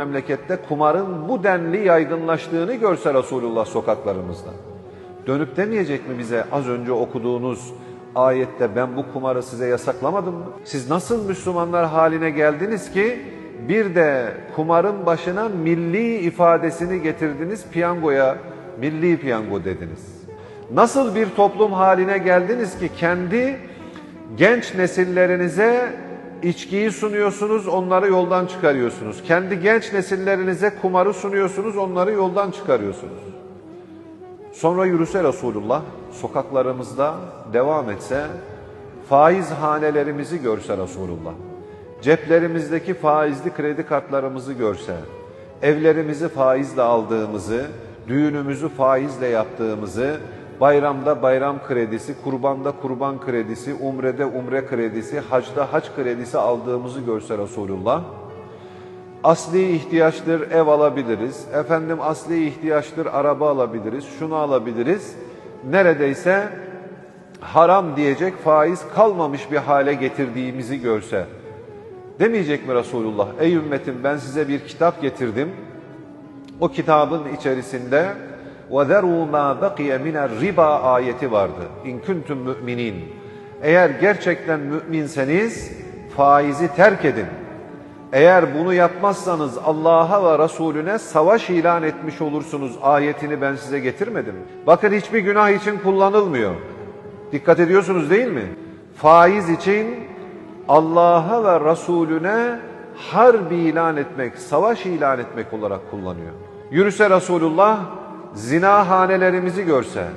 memlekette kumarın bu denli yaygınlaştığını görse Resulullah sokaklarımızda. Dönüp demeyecek mi bize az önce okuduğunuz ayette ben bu kumarı size yasaklamadım mı? Siz nasıl Müslümanlar haline geldiniz ki bir de kumarın başına milli ifadesini getirdiniz piyangoya milli piyango dediniz. Nasıl bir toplum haline geldiniz ki kendi genç nesillerinize içkiyi sunuyorsunuz, onları yoldan çıkarıyorsunuz. Kendi genç nesillerinize kumarı sunuyorsunuz, onları yoldan çıkarıyorsunuz. Sonra yürüse Resulullah sokaklarımızda devam etse, faiz hanelerimizi görse Resulullah, ceplerimizdeki faizli kredi kartlarımızı görse, evlerimizi faizle aldığımızı, düğünümüzü faizle yaptığımızı, bayramda bayram kredisi, kurbanda kurban kredisi, umrede umre kredisi, hacda hac kredisi aldığımızı görse Resulullah, asli ihtiyaçtır ev alabiliriz, efendim asli ihtiyaçtır araba alabiliriz, şunu alabiliriz. Neredeyse haram diyecek faiz kalmamış bir hale getirdiğimizi görse. Demeyecek mi Resulullah? Ey ümmetim ben size bir kitap getirdim. O kitabın içerisinde وَذَرُوا مَا بَقِيَ مِنَ riba ayeti vardı. İn kuntum müminin. Eğer gerçekten müminseniz faizi terk edin. Eğer bunu yapmazsanız Allah'a ve Resulüne savaş ilan etmiş olursunuz ayetini ben size getirmedim. Bakın hiçbir günah için kullanılmıyor. Dikkat ediyorsunuz değil mi? Faiz için Allah'a ve Resulüne harbi ilan etmek, savaş ilan etmek olarak kullanıyor. Yürüse Resulullah zina hanelerimizi görse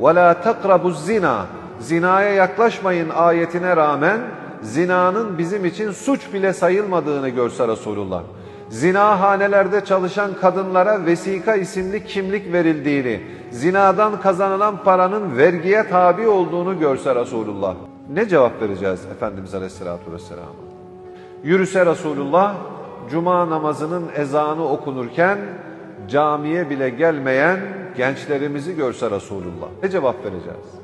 وَلَا تَقْرَبُ zina Zinaya yaklaşmayın ayetine rağmen zinanın bizim için suç bile sayılmadığını görse Resulullah. Zina hanelerde çalışan kadınlara vesika isimli kimlik verildiğini, zinadan kazanılan paranın vergiye tabi olduğunu görse Resulullah. Ne cevap vereceğiz Efendimiz Aleyhisselatü Vesselam'a? Yürüse Resulullah, cuma namazının ezanı okunurken camiye bile gelmeyen gençlerimizi görse Resulullah. Ne cevap vereceğiz?